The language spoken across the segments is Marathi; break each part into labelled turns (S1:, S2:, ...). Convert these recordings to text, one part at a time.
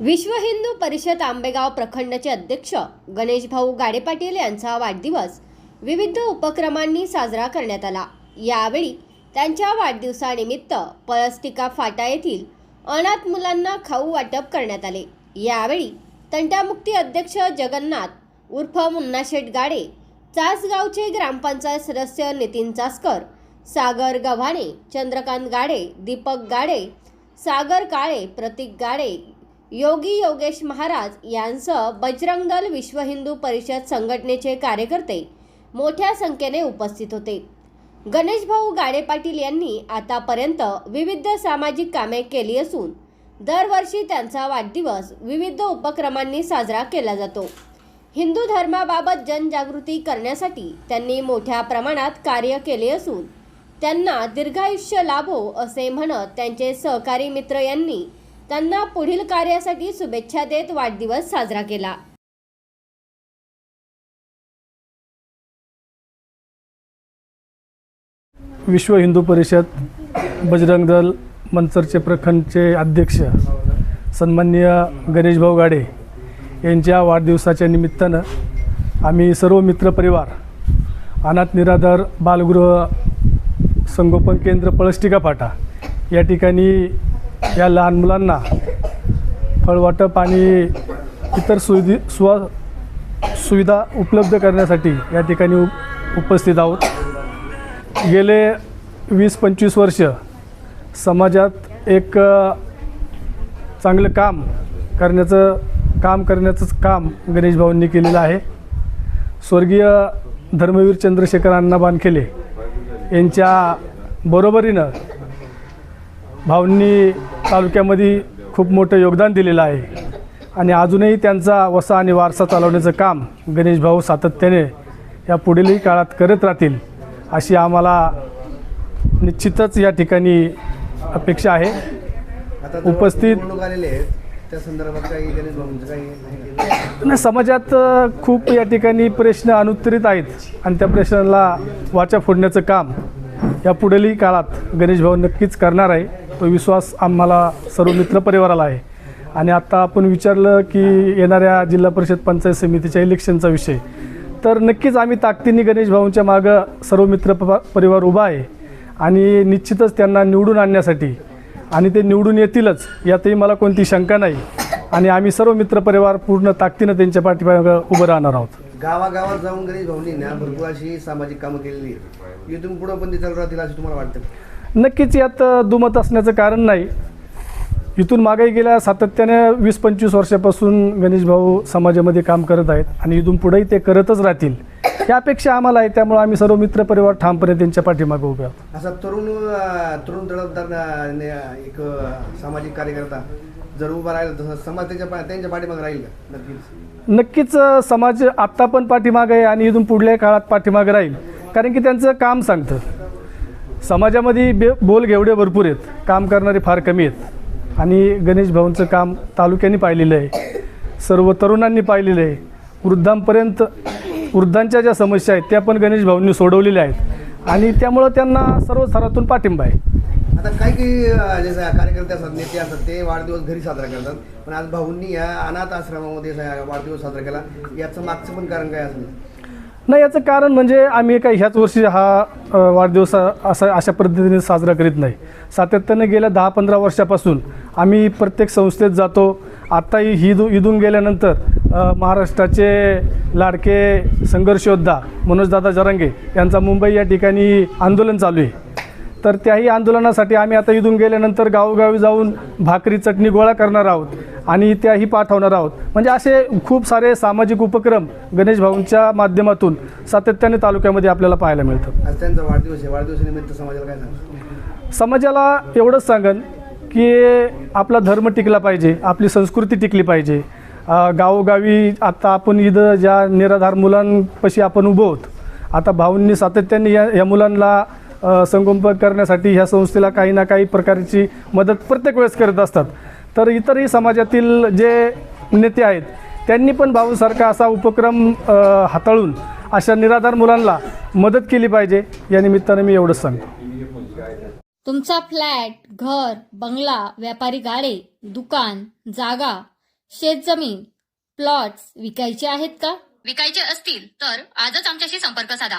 S1: विश्व हिंदू परिषद आंबेगाव प्रखंडचे अध्यक्ष गणेश भाऊ गाडे पाटील यांचा वाढदिवस विविध उपक्रमांनी साजरा करण्यात आला. यावेळी त्यांच्या वाढदिवसानिमित्त पळस्टिका फाटा येथील अनाथ मुलांना खाऊ वाटप करण्यात आले. यावेळी तंटामुक्ती अध्यक्ष जगन्नाथ उर्फ मुन्नाशेठ गाडे चासगावचे ग्रामपंचायत सदस्य नितीन चासकर सागर गव्हाणे चंद्रकांत गाडे दीपक गाडे सागर काळे प्रतीक गाडे योगी योगेश महाराज यांसह बजरंग दल विश्व हिंदू परिषद संघटनेचे कार्यकर्ते मोठ्या संख्येने उपस्थित होते. गणेश भाऊ गाडे पाटील यांनी आतापर्यंत विविध सामाजिक कामे केली असून दरवर्षी त्यांचा वाढदिवस विविध उपक्रमांनी साजरा केला जातो. हिंदू धर्माबाबत जनजागृती करण्यासाठी त्यांनी मोठ्या प्रमाणात कार्य केले असून त्यांना दीर्घायुष्य लाभो असे म्हणत त्यांचे सहकारी मित्र यांनी त्यांना पुढील कार्यासाठी शुभेच्छा देत वाढदिवस साजरा केला.
S2: विश्व हिंदू परिषद बजरंग दल मंचरचे प्रखंडचे अध्यक्ष सन्मान्य गणेशभाऊ गाडे यांच्या वाढदिवसाच्या निमित्तानं आम्ही सर्व मित्रपरिवार अनाथ निराधार बालगृह संगोपन केंद्र पळस्टिका फाटा या ठिकाणी या लहान मुलांना फळवाटप आणि इतर सुविधी सुवा सुविधा उपलब्ध करण्यासाठी या ठिकाणी उप उपस्थित आहोत. गेले वीस पंचवीस वर्ष समाजात एक चांगलं काम करण्याचं काम करण्याचंच काम गणेश भाऊंनी केलेलं आहे. स्वर्गीय धर्मवीर चंद्रशेखर अण्णा बानखेले यांच्या बरोबरीनं भाऊंनी तालुक्यामध्ये खूप मोठं योगदान दिलेलं आहे. आणि अजूनही त्यांचा वसा आणि वारसा चालवण्याचं काम गणेश भाऊ सातत्याने या पुढीलही काळात करत राहतील अशी आम्हाला निश्चितच या ठिकाणी अपेक्षा आहे. उपस्थित-
S3: आहे?
S2: नाही. समाजात खूप या ठिकाणी प्रश्न अनुत्तरित आहेत आणि त्या प्रश्नाला वाचा फोडण्याचं काम या पुढीलही काळात गणेश भाऊ नक्कीच करणार आहे. तो विश्वास आम्हाला सर्व मित्रपरिवाराला आहे. आणि आत्ता आपण विचारलं की येणाऱ्या जिल्हा परिषद पंचायत समितीच्या इलेक्शनचा विषय तर नक्कीच आम्ही ताकदीने गणेश भाऊंच्या मागं सर्व मित्र प- परिवार उभा आहे. आणि निश्चितच त्यांना निवडून आणण्यासाठी आणि ते निवडून येतीलच यातही मला कोणती शंका नाही. आणि आम्ही सर्व मित्रपरिवार पूर्ण ताकदीनं त्यांच्या पाठीमागं उभं राहणार आहोत.
S3: गावागावात जाऊन गणेश भाऊंनी ना भरपूर अशी सामाजिक कामं केलेली आहेत. इथून पुढं पण ते चालू राहतील असं तुम्हाला वाटतं?
S2: नक्कीच यात दुमत असण्याचं कारण नाही. इथून मागे गेल्या सातत्याने वीस पंचवीस वर्षापासून गणेश भाऊ समाजामध्ये काम करत आहेत आणि इथून पुढेही ते करतच राहतील. या अपेक्षा आम्हाला आहे त्यामुळे आम्ही सर्व मित्रपरिवार ठामपणे त्यांच्या पाठीमागे उभे आहोत.
S3: असा तरुण तरुण ने- एक सामाजिक कार्यकर्ता जर उभा राहिला समाज त्याच्या त्यांच्या पाठीमागे राहील नक्कीच.
S2: नक्कीच समाज आत्ता पण पाठीमागे आहे आणि इथून पुढल्या काळात पाठीमागे राहील. कारण की त्यांचं काम सांगतं. समाजामध्ये बे बोल घेवडे भरपूर आहेत. काम करणारे फार कमी आहेत. आणि गणेश भाऊंचं काम तालुक्याने पाहिलेलं आहे. सर्व तरुणांनी पाहिलेलं आहे. वृद्धांपर्यंत वृद्धांच्या ज्या समस्या आहेत त्या पण गणेश भाऊंनी सोडवलेल्या आहेत. आणि त्यामुळं त्यांना सर्व स्तरातून पाठिंबा आहे.
S3: आता काही काही जसं कार्यकर्ते असतात नेते असतात ते वाढदिवस घरी साजरा करतात. पण आज भाऊंनी या अनाथ आश्रमामध्ये वाढदिवस साजरा केला. याचं मागचं पण कारण काय असलं?
S2: नाही याचं कारण म्हणजे आम्ही काही ह्याच वर्षी हा वाढदिवस असा अशा पद्धतीने साजरा करीत नाही. सातत्याने गेल्या दहा पंधरा वर्षापासून आम्ही प्रत्येक संस्थेत जातो. आत्ताही हिदू इथून गेल्यानंतर महाराष्ट्राचे लाडके संघर्षयोद्धा मनोजदादा जरांगे यांचा मुंबई या ठिकाणी आंदोलन चालू आहे. तर त्याही आंदोलनासाठी आम्ही आता इथून गेल्यानंतर गावोगावी जाऊन भाकरी चटणी गोळा करणार आहोत. आणि त्याही पाठवणार आहोत. म्हणजे असे खूप सारे सामाजिक उपक्रम गणेश भाऊंच्या माध्यमातून सातत्याने तालुक्यामध्ये आपल्याला पाहायला मिळतात.
S3: आज त्यांचा वाढदिवस आहे. वाढदिवसानिमित्त समाजाला काय सांगा
S2: समाजाला एवढंच सांगन की आपला धर्म टिकला पाहिजे आपली संस्कृती टिकली पाहिजे. गावोगावी आता आपण इथं ज्या निराधार मुलांपाशी आपण उभं आहोत आता भाऊंनी सातत्याने या या मुलांना संगोपन करण्यासाठी ह्या संस्थेला काही ना काही प्रकारची मदत प्रत्येक वेळेस करत असतात. तर इतरही समाजातील जे नेते आहेत त्यांनी पण भाऊसारखा असा उपक्रम हाताळून अशा निराधार मुलांना मदत केली पाहिजे या निमित्तानं मी एवढंच सांगतो.
S1: तुमचा फ्लॅट घर बंगला व्यापारी गाडे दुकान जागा शेतजमीन प्लॉट्स विकायचे आहेत का?
S4: विकायचे असतील तर आजच आमच्याशी संपर्क साधा.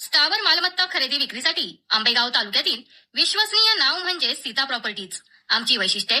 S4: स्थावर मालमत्ता खरेदी विक्रीसाठी आंबेगाव तालुक्यातील विश्वसनीय नाव म्हणजे सीता प्रॉपर्टीज. आमची वैशिष्ट्ये